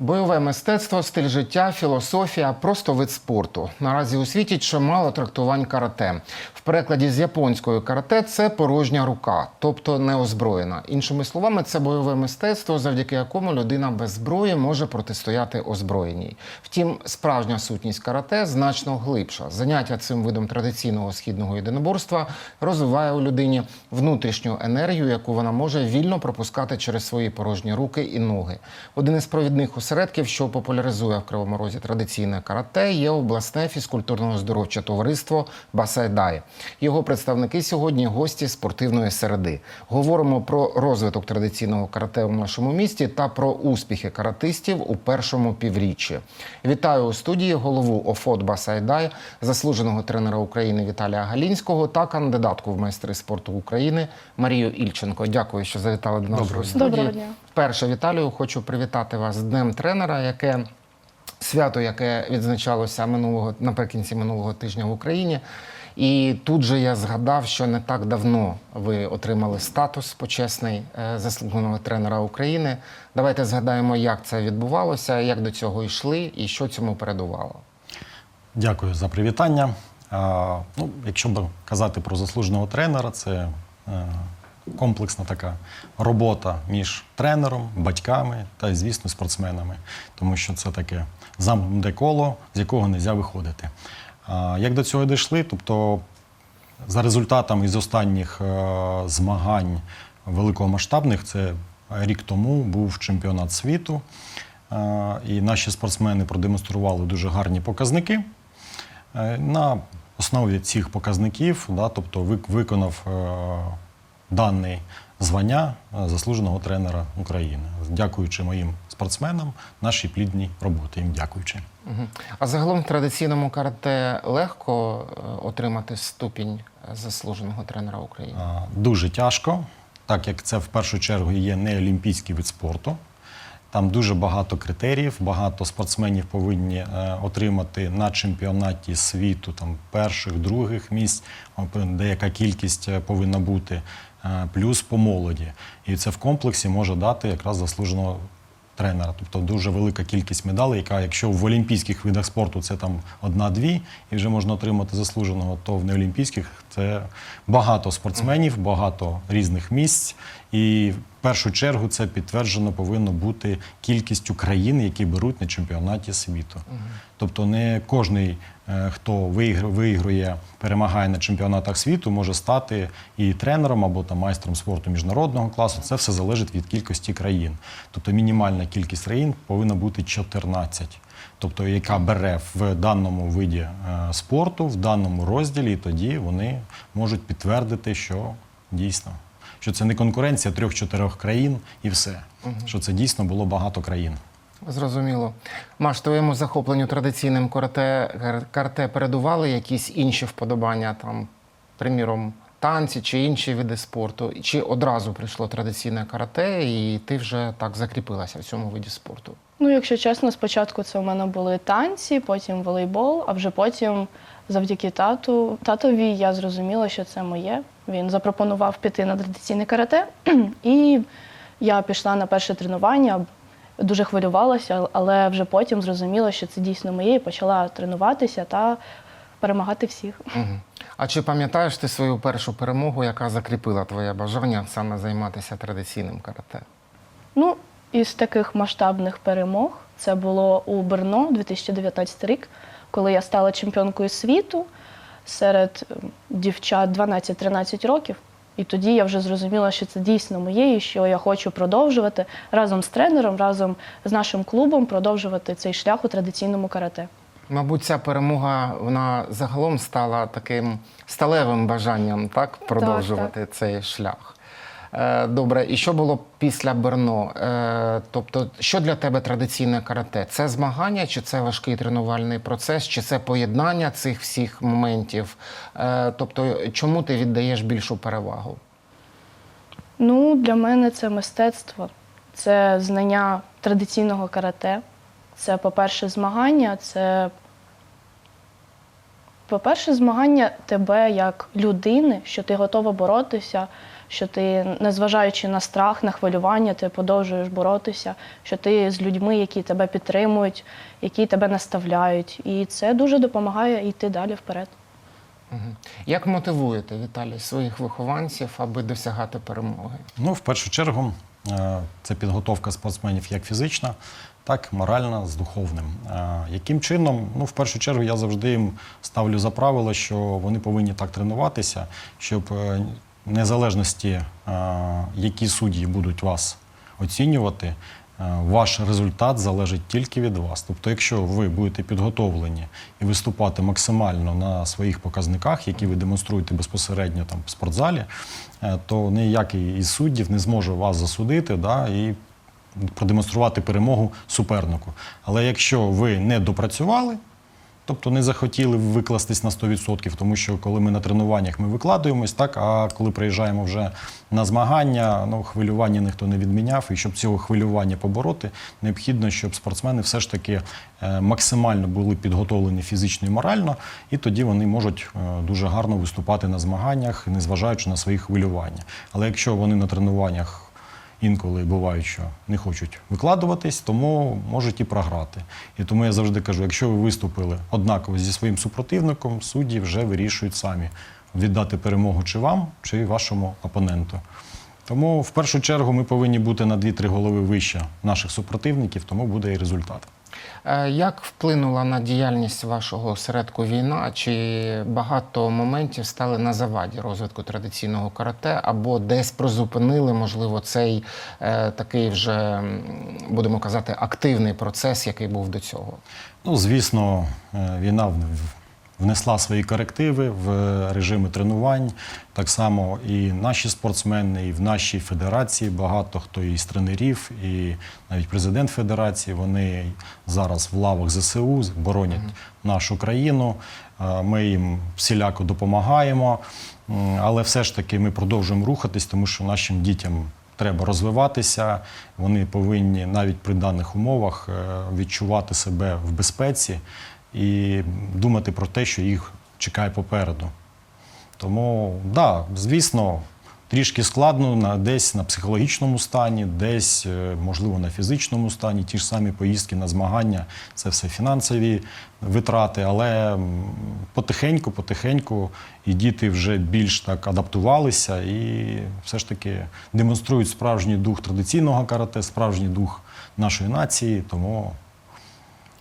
Бойове мистецтво, стиль життя, філософія, просто вид спорту. Наразі у світі чимало трактувань карате. В перекладі з японської карате це порожня рука, тобто неозброєна. Іншими словами, це бойове мистецтво, завдяки якому людина без зброї може протистояти озброєній. Втім, справжня сутність карате значно глибша. Заняття цим видом традиційного східного єдиноборства розвиває у людині внутрішню енергію, яку вона може вільно пропускати через свої порожні руки і ноги. Один із провідних осередків, що популяризує в Кривому Розі традиційне карате, є обласне фізкультурно-здоровче товариство Басайдай. Його представники сьогодні гості спортивної середи. Говоримо про розвиток традиційного карате у нашому місті та про успіхи каратистів у першому півріччі. Вітаю у студії голову ОФОД Басайдай, заслуженого тренера України Віталія Галінського та кандидатку в майстри спорту України Марію Ільченко. Дякую, що завітали до нашої студії. Доброго дня. Перше, Віталію, хочу привітати вас з Днем тренера, яке свято, яке відзначалося минулого наприкінці минулого тижня в Україні. І тут же я згадав, що не так давно ви отримали статус почесний е, заслуженого тренера України. Давайте згадаємо, як це відбувалося, як до цього йшли і що цьому передувало. Дякую за привітання. Ну, якщо б казати про заслуженого тренера, це е, комплексна така робота між тренером, батьками та, звісно, спортсменами, тому що це таке замкнуте коло, з якого не можна виходити. Як до цього дійшли? Тобто, за результатами із останніх е, змагань великомасштабних, це рік тому був чемпіонат світу, і наші спортсмени продемонстрували дуже гарні показники. Е, На основі цих показників, да, тобто виконав е, дане звання е, заслуженого тренера України, дякуючи моїм спортсменам, нашій плідній роботі. Їм дякуючи. А загалом в традиційному карате легко е, отримати ступінь заслуженого тренера України. Дуже тяжко, так як це в першу чергу є не олімпійський вид спорту. Там дуже багато критеріїв, багато спортсменів повинні е, отримати на чемпіонаті світу там перших, других місць, деяка кількість повинна бути, плюс по молоді. І це в комплексі може дати якраз заслуженого тренера. Тобто дуже велика кількість медалей, яка, якщо в олімпійських видах спорту це там одна-дві, і вже можна отримати заслуженого, то в неолімпійських це багато спортсменів, багато різних місць. І в першу чергу це підтверджено повинно бути кількістю країн, які беруть на чемпіонаті світу. Тобто не кожний, е, хто вигр- виграє, перемагає на чемпіонатах світу, може стати і тренером або там майстром спорту міжнародного класу. Це все залежить від кількості країн. Тобто мінімальна кількість країн повинна бути 14. Тобто, яка бере в даному виді е, спорту, в даному розділі, і тоді вони можуть підтвердити, що дійсно, що це не конкуренція трьох-чотирьох країн і все. Що це дійсно було багато країн. Зрозуміло. Маш, твоєму захопленню традиційним карате, кар- карате передували якісь інші вподобання, там, приміром, танці чи інші види спорту? Чи одразу прийшло традиційне карате, і ти вже так закріпилася в цьому виді спорту? Ну, якщо чесно, спочатку це у мене були танці, потім волейбол, а вже потім, завдяки тату, татові, я зрозуміла, що це моє. Він запропонував піти на традиційне карате, і я пішла на перше тренування. Дуже хвилювалася, але вже потім зрозуміла, що це дійсно моє, і почала тренуватися та перемагати всіх. Угу. А чи пам'ятаєш ти свою першу перемогу, яка закріпила твоє бажання саме займатися традиційним карате? Ну, із таких масштабних перемог це було у Берно 2019 рік, коли я стала чемпіонкою світу серед ем, дівчат 12-13 років. І тоді я вже зрозуміла, що це дійсно моє, і що я хочу продовжувати разом з тренером, разом з нашим клубом продовжувати цей шлях у традиційному карате. Мабуть, ця перемога вона загалом стала таким сталевим бажанням так продовжувати цей шлях. Е, Добре, і що було після Берно? Е, Тобто, що для тебе традиційне карате? Це змагання, чи це важкий тренувальний процес, чи це поєднання цих всіх моментів? Е, Тобто, чому ти віддаєш більшу перевагу? Ну, для мене це мистецтво, це знання традиційного карате. Це, по-перше, змагання, це, по-перше, змагання тебе як людини, що ти готова боротися, що ти, незважаючи на страх, на хвилювання, ти продовжуєш боротися, що ти з людьми, які тебе підтримують, які тебе наставляють. І це дуже допомагає йти далі вперед. Як мотивуєте, Віталій, своїх вихованців, аби досягати перемоги? Ну, в першу чергу, е, це підготовка спортсменів як фізична, так і моральна з духовним. Е, Яким чином? Ну, в першу чергу, я завжди їм ставлю за правило, що вони повинні так тренуватися, щоб е, незалежності, е, які судді будуть вас оцінювати, ваш результат залежить тільки від вас. Тобто, якщо ви будете підготовлені і виступати максимально на своїх показниках, які ви демонструєте безпосередньо там в спортзалі, то ніякий із суддів не зможе вас засудити да, і продемонструвати перемогу супернику. Але якщо ви не допрацювали, Тобто не захотіли викластись на 100%, тому що коли ми на тренуваннях ми викладуємось, так а коли приїжджаємо вже на змагання, ну хвилювання ніхто не відміняв. І щоб цього хвилювання побороти, необхідно, щоб спортсмени все ж таки е, максимально були підготовлені фізично і морально, і тоді вони можуть е, дуже гарно виступати на змаганнях, незважаючи на свої хвилювання. Але якщо вони на тренуваннях інколи бувають, що не хочуть викладуватись, тому можуть і програти. І тому я завжди кажу: якщо ви виступили однаково зі своїм супротивником, судді вже вирішують самі віддати перемогу чи вам, чи вашому опоненту. Тому в першу чергу ми повинні бути на 2-3 голови вище наших супротивників, тому буде і результат. Е, Як вплинула на діяльність вашого осередку війна? Чи багато моментів стали на заваді розвитку традиційного карате, або десь призупинили, можливо, цей е, такий вже, будемо казати, активний процес, який був до цього? Ну, звісно, е, війна внесла свої корективи в режими тренувань. Так само і наші спортсмени, і в нашій федерації багато хто із тренерів, і навіть президент федерації. Вони зараз в лавах ЗСУ боронять нашу країну. Ми їм всіляко допомагаємо, але все ж таки ми продовжуємо рухатись, тому що нашим дітям треба розвиватися. Вони повинні навіть при даних умовах е, відчувати себе в безпеці і думати про те, що їх чекає попереду. Тому, да, звісно, трішки складно десь на психологічному стані, десь, е, можливо, на фізичному стані, ті ж самі поїздки на змагання, це все фінансові витрати, але потихеньку, потихеньку і діти вже більш так адаптувалися і все ж таки демонструють справжній дух традиційного карате, справжній дух нашої нації, тому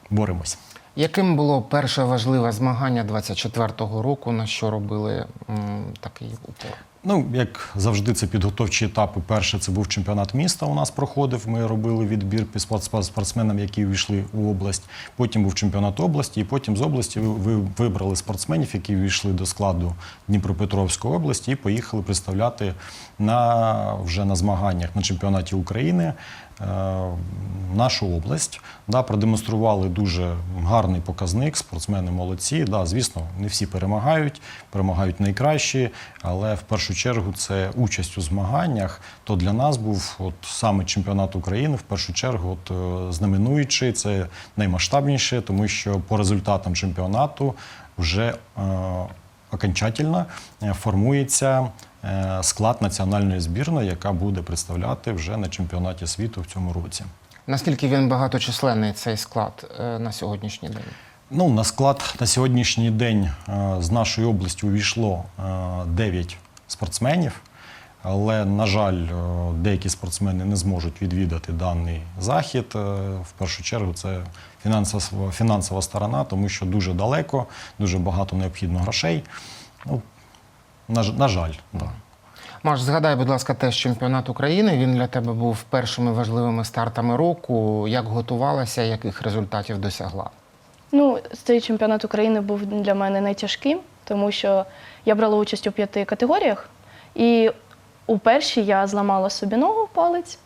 боремось. Яким було перше важливе змагання 24-го року, на що робили м, такий упор? Ну, як завжди, це підготовчі етапи. Перше це був чемпіонат міста. У нас проходив. Ми робили відбір під спортсменам, які війшли у область. Потім був чемпіонат області, і потім з області ви ви вибрали спортсменів, які війшли до складу Дніпропетровської області, і поїхали представляти на вже на змаганнях на чемпіонаті України. е, Нашу область да, продемонстрували дуже гарний показник. Спортсмени молодці. Да, звісно, не всі перемагають, перемагають найкращі, але в першу чергу це участь у змаганнях. То для нас був от саме чемпіонат України, в першу чергу, от е, знаменуючий, це наймасштабніше, тому що по результатам чемпіонату вже е, окончательно е, формується е, склад національної збірної, яка буде представляти вже на чемпіонаті світу в цьому році. Наскільки він багаточисленний цей склад на сьогоднішній день? Ну, на склад на сьогоднішній день з нашої області увійшло 9 спортсменів, але, на жаль, е, деякі спортсмени не зможуть відвідати даний захід. Е, В першу чергу це фінансова, фінансова сторона, тому що дуже далеко, дуже багато необхідно грошей. Ну, на, на жаль, да. Маш, згадай, будь ласка, теж чемпіонат України. Він для тебе був першими важливими стартами року. Як готувалася, яких результатів досягла? Ну, цей чемпіонат України був для мене найтяжким, тому що я брала участь у п'яти категоріях, і у першій я зламала собі ногу палець.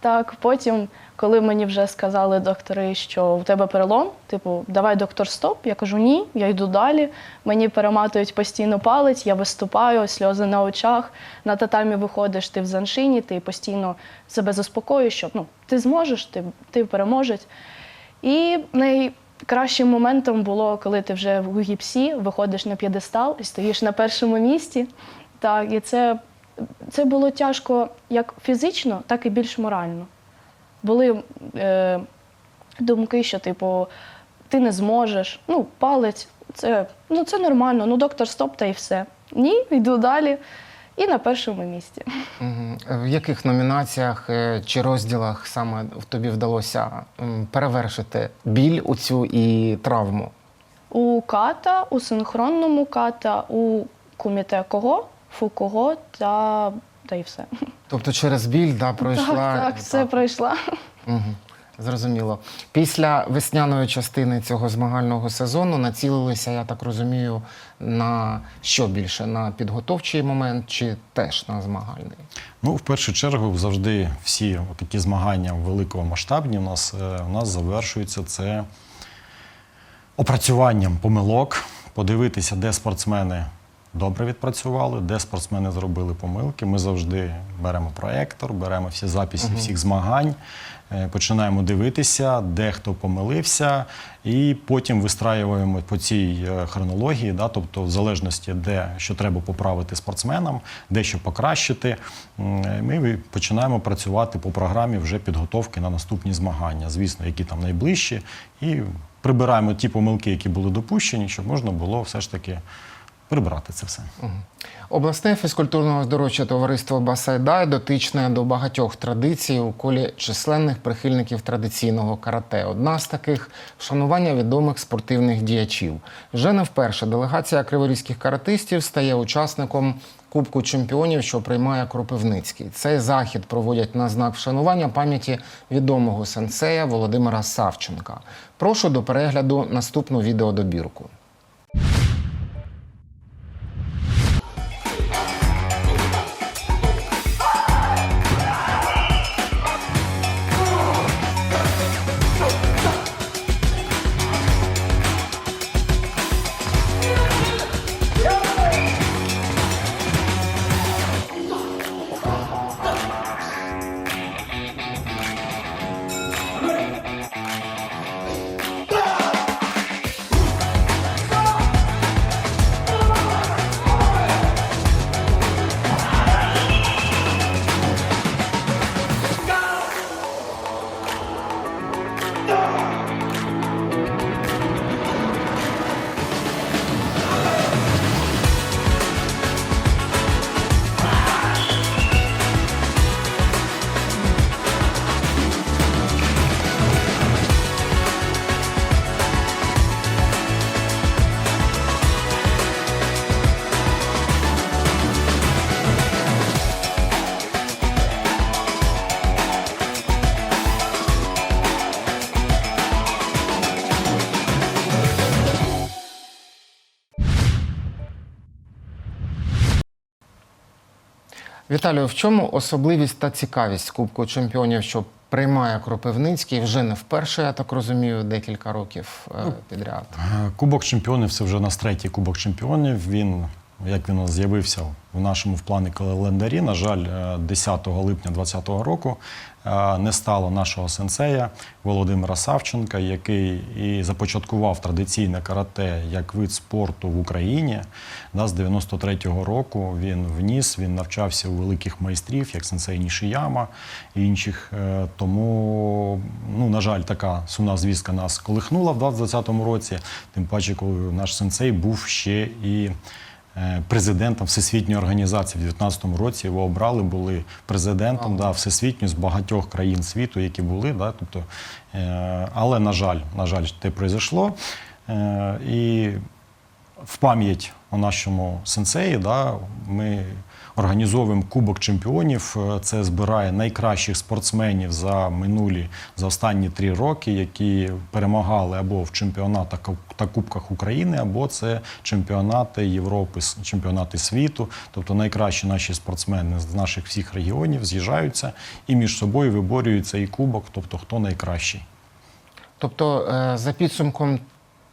Так, потім, коли мені вже сказали доктори, що у тебе перелом, типу, давай доктор, стоп. Я кажу, ні, я йду далі. Мені перематують постійно палець, я виступаю, сльози на очах. На татамі виходиш, ти в заншині, ти постійно себе заспокоюєш, що ну, ти зможеш, ти, ти переможець. І найкращим моментом було, коли ти вже в гіпсі виходиш на п'єдестал і стоїш на першому місці. Так, і це це було тяжко як фізично, так і більш морально. Були е, думки, що, типу, ти не зможеш, ну, палець, це, ну, це нормально, ну доктор, стоп, та і все. Ні, йду далі. І на першому місці. В яких номінаціях е, чи розділах саме тобі вдалося перевершити біль у цю і травму? У ката, у синхронному ката, у куміте кого, фукого та, та і все. Тобто через біль да, пройшла. Так, так, все пройшла. Угу. Зрозуміло. Після весняної частини цього змагального сезону націлилися, я так розумію, на що більше? На підготовчий момент чи теж на змагальний? Ну, в першу чергу, завжди всі такі змагання великомасштабні у нас, е, у нас завершуються це опрацюванням помилок, подивитися, де спортсмени добре відпрацювали, де спортсмени зробили помилки. Ми завжди беремо проектор, беремо всі записи всіх змагань, е, починаємо дивитися, де хто помилився, і потім вистраюємо по цій е, хронології, да, тобто в залежності, де що треба поправити спортсменам, де що покращити. е, Ми починаємо працювати по програмі вже підготовки на наступні змагання, звісно, які там найближчі, і прибираємо ті помилки, які були допущені, щоб можна було все ж таки прибрати це все. Обласне фізкультурно-оздоровче товариство Басайдай дотичне до багатьох традицій у колі численних прихильників традиційного карате. Одна з таких вшанування відомих спортивних діячів. Вже не вперше делегація криворізьких каратистів стає учасником Кубку чемпіонів, що приймає Кропивницький. Цей захід проводять на знак вшанування пам'яті відомого сенсея Володимира Савченка. Прошу до перегляду наступну відеодобірку. Віталію, в чому особливість та цікавість Кубку чемпіонів, що приймає Кропивницький вже не вперше, я так розумію, декілька років е, підряд. Е, Кубок чемпіонів це вже у нас третій кубок чемпіонів. Він, як він з'явився в нашому в плані календарі, на жаль, е, 10 липня 2020 року е, не стало нашого сенсея Володимира Савченка, який і започаткував традиційне карате як вид спорту в Україні. Да, з 93-го року він вніс, він навчався у великих майстрів, як сенсей Нішияма і інших. Е, Тому, ну, на жаль, така сумна звістка нас колихнула в 2020 році. Тим паче, коли наш сенсей був ще і е, президентом Всесвітньої організації в 2019 році. Його обрали, були президентом да, всесвітньої з багатьох країн світу, які були. Да, тобто, е, але, на жаль, на жаль, те произошло. Е, І в пам'ять о нашому сенсеї, да, ми організовуємо Кубок чемпіонів. Е, Це збирає найкращих спортсменів за минулі за останні три роки, які перемагали або в чемпіонатах та Кубках України, або це чемпіонати Європи, чемпіонати світу. Тобто найкращі наші спортсмени з наших всіх регіонів з'їжджаються і між собою виборюють цей кубок, тобто хто найкращий. Тобто, е, за підсумком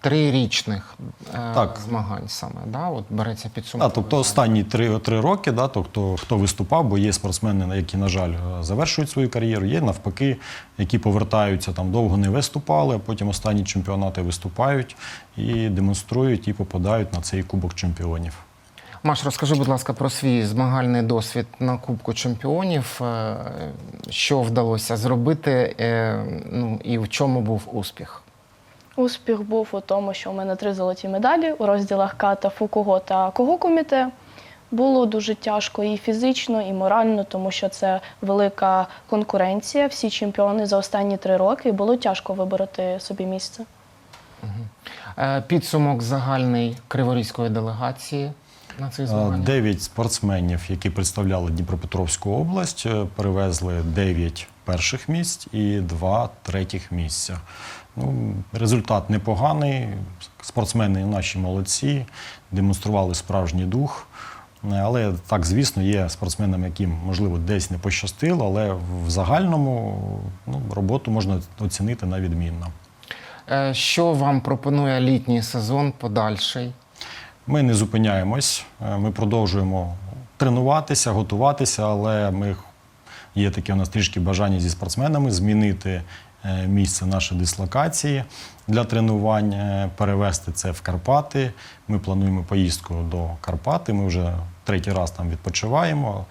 трирічних е, Так. змагань саме, да? От береться підсумок. А, тобто останні три, три роки, да, тобто хто виступав, бо є спортсмени, які, на жаль, е, завершують свою кар'єру, є навпаки, які повертаються там довго не виступали, а потім останні чемпіонати виступають і демонструють, і попадають на цей кубок чемпіонів. Маш, розкажи, будь ласка, про свій змагальний досвід на Кубку чемпіонів. Е, Що вдалося зробити, ну і в чому був успіх? Успіх був у тому, що у мене три золоті медалі у розділах ката, фукуго та когокуміте. Було дуже тяжко і фізично, і морально, тому що це велика конкуренція. Всі чемпіони за останні три роки. і Було тяжко вибороти собі місце. Е, Підсумок загальний криворізької делегації на цих Е, змаганнях. Дев'ять спортсменів, які представляли Дніпропетровську область, е, перевезли дев'ять перших місць і два третіх місця. Ну, результат непоганий. Спортсмени наші молодці, демонстрували справжній дух. Але так, звісно, є спортсменам, яким можливо десь не пощастило, але в загальному ну, роботу можна оцінити на відмінно. Е, Що вам пропонує літній сезон подальший? Ми не зупиняємось, е, ми продовжуємо тренуватися, готуватися, але ми є таке у нас трішки бажання зі спортсменами змінити місце нашої дислокації для тренувань, е, перевести це в Карпати. Ми плануємо поїздку до Карпати. Ми вже третій раз там відпочиваємо.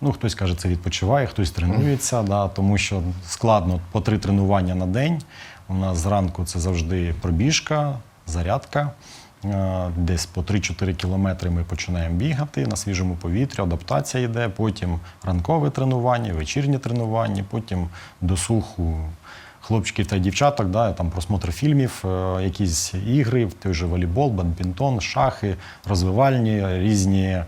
Ну, хтось каже, це відпочиває, хтось тренується, да, тому що складно по три тренування на день. У нас зранку це завжди пробіжка, зарядка. Е, Десь по 3-4 кілометри ми починаємо бігати на свіжому повітрі, адаптація йде, потім ранкове тренування, вечірнє тренування, потім досуху хлопчиків та дівчаток, да, там просмотр фільмів, е, якісь ігри, той же волейбол, бадмінтон, шахи, розвивальні, різні е,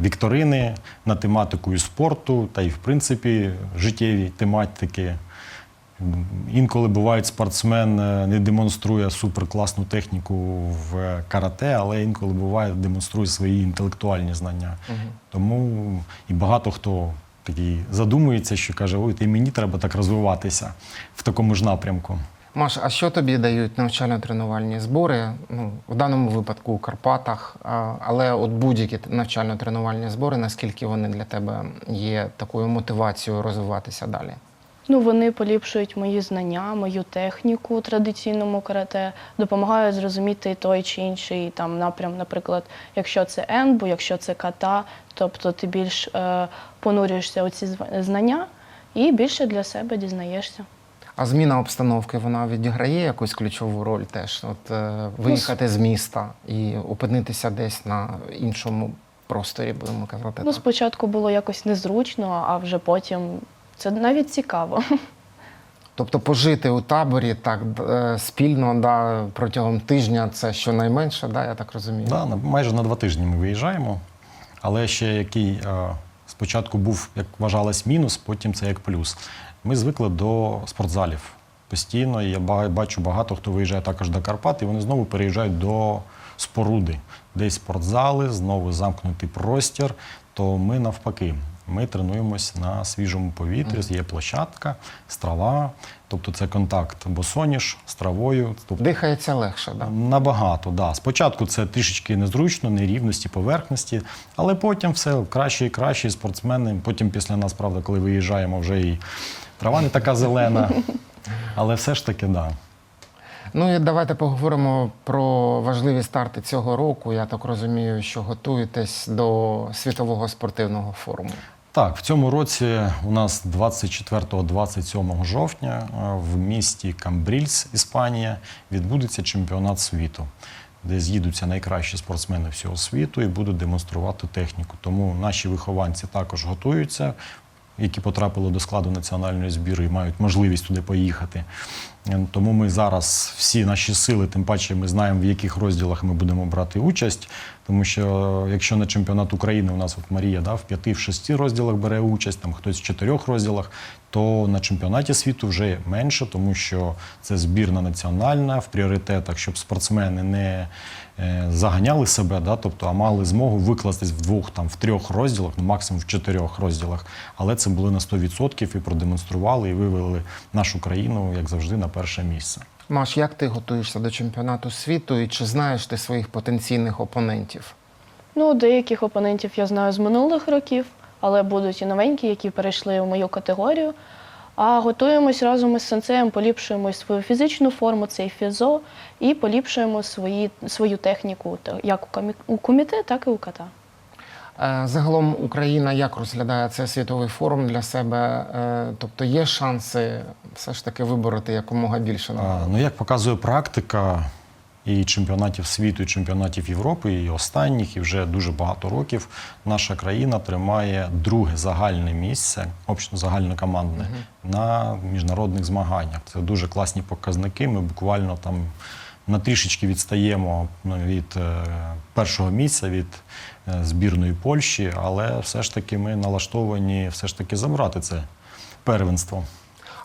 вікторини на тематику і спорту, та й в принципі життєві тематики. Інколи буває, спортсмен е, не демонструє суперкласну техніку в карате, але інколи буває, демонструє свої інтелектуальні знання. Тому і багато хто такий задумується, що каже: ой, ти мені треба так розвиватися в такому ж напрямку. Маш, а що тобі дають навчально-тренувальні збори? Ну, в даному випадку у Карпатах, але от будь-які навчально-тренувальні збори, наскільки вони для тебе є такою мотивацією розвиватися далі? Ну, вони поліпшують мої знання, мою техніку у традиційному карате, допомагають зрозуміти той чи інший там напрям, наприклад, якщо це енбу, якщо це ката, тобто ти більш е, понурюєшся у ці знання і більше для себе дізнаєшся. А зміна обстановки вона відіграє якусь ключову роль теж. От е, виїхати з міста і опинитися десь на іншому просторі, будемо казати. Ну, так. спочатку було якось незручно, а вже потім це навіть цікаво. Тобто пожити у таборі так е, спільно да, протягом тижня це щонайменше, да, я так розумію. Да, майже на два тижні ми виїжджаємо. Але ще який е, спочатку був, як вважалось, мінус, потім це як плюс. Ми звикли до спортзалів постійно. і Я бачу багато хто виїжджає також до Карпат, і вони знову переїжджають до споруди. Десь спортзали, знову замкнутий простір. То ми навпаки. Ми тренуємось на свіжому повітрі, є площадка, страва, тобто це контакт босоніж з травою. Тобто Дихається легше, да? Набагато, да. Спочатку це трішечки незручно, нерівності, поверхності, але потім все краще і краще. і Спортсмени. Потім після нас, правда, коли виїжджаємо, вже і трава не така зелена. Але все ж таки, да. Ну і давайте поговоримо про важливі старти цього року. Я так розумію, що готуєтесь до світового спортивного форуму. Так, в цьому році у нас 24-27 жовтня е, в місті Камбрільс, Іспанія, відбудеться чемпіонат світу, де з'їдуться найкращі спортсмени всього світу і будуть демонструвати техніку. Тому наші вихованці також готуються, які потрапили до складу національної збіру і мають можливість туди поїхати. Е, Тому ми зараз всі наші сили, тим паче ми знаємо, в яких розділах ми будемо брати участь. Тому що якщо на чемпіонат України у нас от Марія да, в п'яти, в шести розділах бере участь, там хтось в чотирьох розділах, то на чемпіонаті світу вже менше, тому що це збірна національна в пріоритетах, щоб спортсмени не е, заганяли себе, да, тобто, а мали змогу викластись в двох, там, в трьох розділах, ну максимум в чотирьох розділах. Але це були на 100% і продемонстрували, і вивели нашу країну, як завжди, на перше місце. Маш, як ти готуєшся до чемпіонату світу і чи знаєш ти своїх потенційних опонентів? Ну, деяких опонентів я знаю з минулих років, але будуть і новенькі, які перейшли в мою категорію. А готуємось разом із сенсеєм, поліпшуємо свою фізичну форму, це і фізо, і поліпшуємо свої, свою техніку, та- як у комі- так і у ката. Е, Загалом Україна як розглядає цей світовий форум для себе? Е, Тобто є шанси все ж таки вибороти якомога більше А. Ну, як показує практика і чемпіонатів світу, і чемпіонатів Європи, і останніх, і вже дуже багато років, наша країна тримає друге загальне місце, общо загальнокомандне, на міжнародних змаганнях. Це дуже класні показники. Ми буквально там на трішечки відстаємо ну, від е, першого місця, від е, збірної Польщі, але все ж таки ми налаштовані все ж таки забрати це первенство.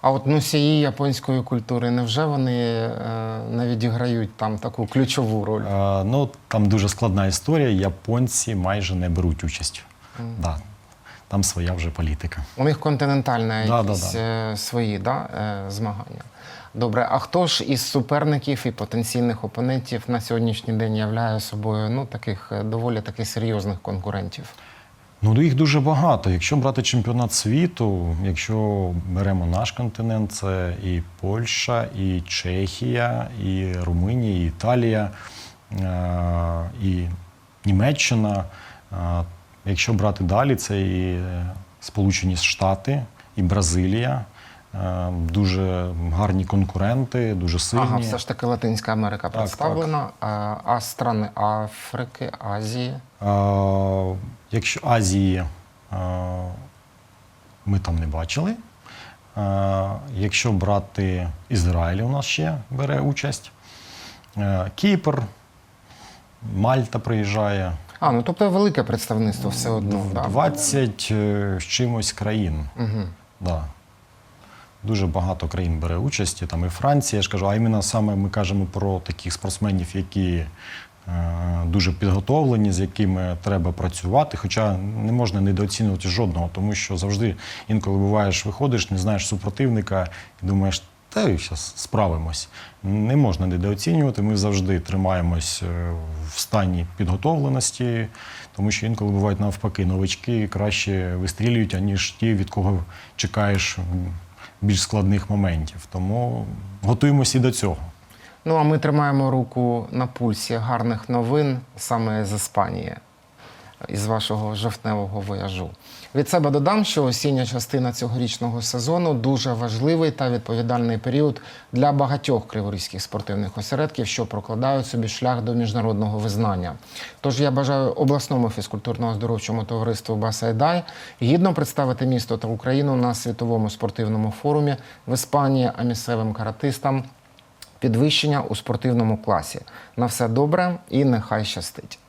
А от носії японської культури, невже вони не відіграють там таку ключову роль? Е, ну, там дуже складна історія. Японці майже не беруть участь. Да. Там своя вже політика. У них континентальні Да, якісь да, е, свої да, змагання. Добре, а хто ж із суперників і потенційних опонентів на сьогоднішній день являє собою ну, таких е, доволі таки серйозних конкурентів? Ну, їх дуже багато. Якщо брати чемпіонат світу, якщо беремо наш континент, це і Польща, і Чехія, і Румунія, і Італія, е, і Німеччина. Е, Якщо брати далі, це і Сполучені Штати, і Бразилія. Е, Дуже гарні конкуренти, дуже сильні. Ага, все ж таки Латинська Америка Так, представлена, А, а страни Африки, Азії. Е, Якщо Азії е, ми там не бачили. Е, Якщо брати Ізраїль, у нас ще бере участь. Е, Кіпр, Мальта приїжджає. А, ну тобто велике представництво все одно. Да. 20 е, з чимось країн. Угу. Да. Дуже багато країн бере участь, там і Франція, я ж кажу, а іменно саме ми кажемо про таких спортсменів, які е, дуже підготовлені, з якими треба працювати. Хоча не можна недооцінювати жодного, тому що завжди інколи буваєш, виходиш, не знаєш супротивника і думаєш, та зараз справимось. Не можна недооцінювати. Ми завжди тримаємось е, в стані підготовленості, тому що інколи бувають навпаки, новички краще вистрілюють, аніж ті, від кого чекаєш більш складних моментів. Тому готуємося і до цього. Ну а ми тримаємо руку на пульсі гарних новин саме з Іспанії, із вашого жовтневого вояжу. Від себе додам, що осіння частина цьогорічного сезону дуже важливий та відповідальний період для багатьох криворізьких спортивних осередків, що прокладають собі шлях до міжнародного визнання. Тож я бажаю обласному фізкультурно-оздоровчому товариству Басайдай гідно представити місто та Україну на світовому спортивному форумі в Іспанії, а місцевим каратистам підвищення у спортивному класі. На все добре і нехай щастить.